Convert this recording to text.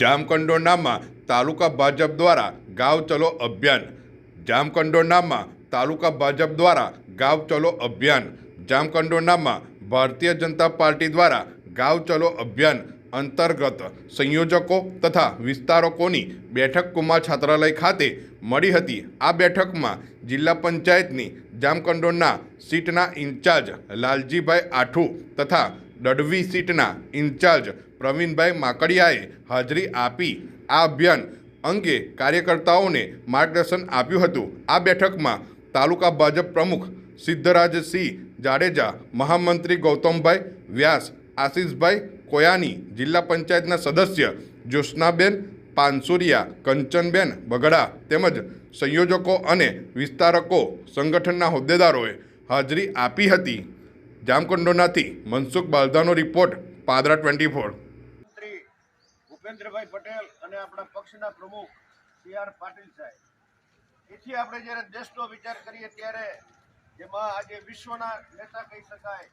જામકંડોરનામાં તાલુકા ભાજપ દ્વારા ગાંવ ચલો અભિયાન. જામકંડોરનામાં તાલુકા ભાજપ દ્વારા ગાંવ ચલો અભિયાન. જામકંડોરનામાં ભારતીય જનતા પાર્ટી દ્વારા ગાંવ ચલો અભિયાન અંતર્ગત સંયોજકો તથા વિસ્તારકોની બેઠક કુમાર છાત્રાલય ખાતે મળી હતી. આ બેઠકમાં જિલ્લા પંચાયતની જામકંડોરના સીટના ઇન્ચાર્જ લાલજીભાઈ આઠુ તથા દડવી સીટના ઇન્ચાર્જ પ્રવીણભાઈ માકડિયાએ હાજરી આપી. આ અભિયાન અંગે કાર્યકર્તાઓને માર્ગદર્શન આપ્યું હતું. આ બેઠકમાં તાલુકા ભાજપ પ્રમુખ સિદ્ધરાજસિંહ જાડેજા, મહામંત્રી ગૌતમભાઈ વ્યાસ, આશીષભાઈ કોયાની, જિલ્લા પંચાયતના સદસ્ય જ્યોત્સનાબેન પાનસુરિયા, કંચનબેન બગડા તેમજ સંયોજકો અને વિસ્તારકો સંગઠનના હોદ્દેદારોએ હાજરી આપી હતી. જામકંડોનાથી Mansukh બાલધાનો report, Padra twenty four. Bhupendrabhai Patel અને આપણા પક્ષના પ્રમુખ સી આર પાટીલ સાહેબ. એથી આપણે જ્યારે દેશનો વિચાર કરીએ ત્યારે જેમાં આજે વિશ્વના નેતા કહી શકાય